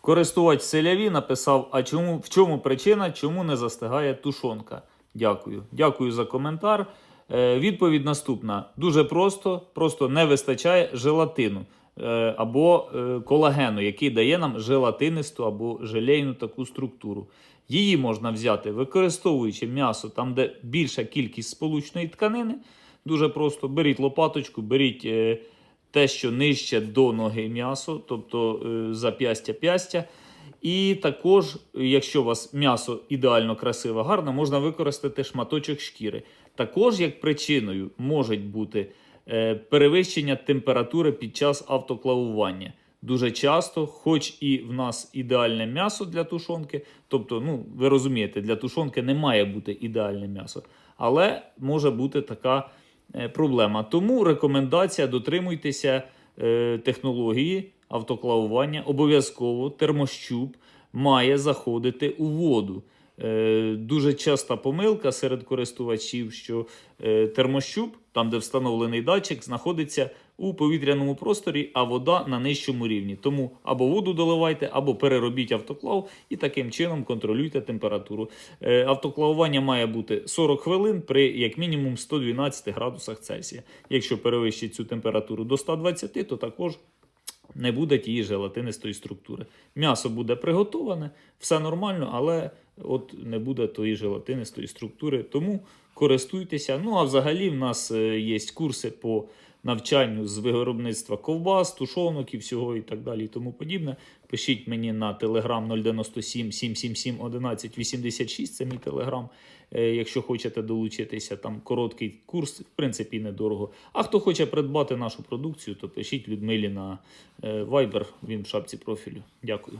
Користувач селяві написав: а чому в чому причина, чому не застигає тушонка? Дякую. Дякую за коментар. Е, відповідь наступна: дуже просто, просто не вистачає желатину е, або е, колагену, який дає нам желатинисту або желейну таку структуру. Її можна взяти, використовуючи м'ясо там, де більша кількість сполучної тканини. Дуже просто беріть лопаточку, беріть е, те, що нижче до ноги м'ясо, тобто е, зап'ястя п'ястя. І також, якщо у вас м'ясо ідеально красиве, гарне, можна використати шматочок шкіри. Також як причиною може бути е, перевищення температури під час автоклавування. Дуже часто, хоч і в нас ідеальне м'ясо для тушонки, тобто, ну ви розумієте, для тушонки не має бути ідеальне м'ясо, але може бути така проблема. Тому рекомендація дотримуйтеся е, технології автоклавування. Обов'язково термощуп має заходити у воду. Е, Дуже часта помилка серед користувачів, що е, термощуп, там де встановлений датчик, знаходиться у повітряному просторі, а вода на нижчому рівні. Тому або воду доливайте, або переробіть автоклав і таким чином контролюйте температуру. Е, Автоклавування має бути 40 хвилин при як мінімум 112 градусах Цельсія. Якщо перевищить цю температуру до 120, то також не буде тієї желатинистої структури. М'ясо буде приготоване, все нормально, але от не буде тої желатинистої структури. Тому користуйтеся. Ну а взагалі в нас е, є курси по навчанню з виробництва ковбас, тушонок і всього і так далі і тому подібне. Пишіть мені на Telegram 097 777 11 86, це мій телеграм. Якщо хочете долучитися, там короткий курс, в принципі, недорого. А хто хоче придбати нашу продукцію, то пишіть Людмилі на е, Viber, він в шапці профілю. Дякую.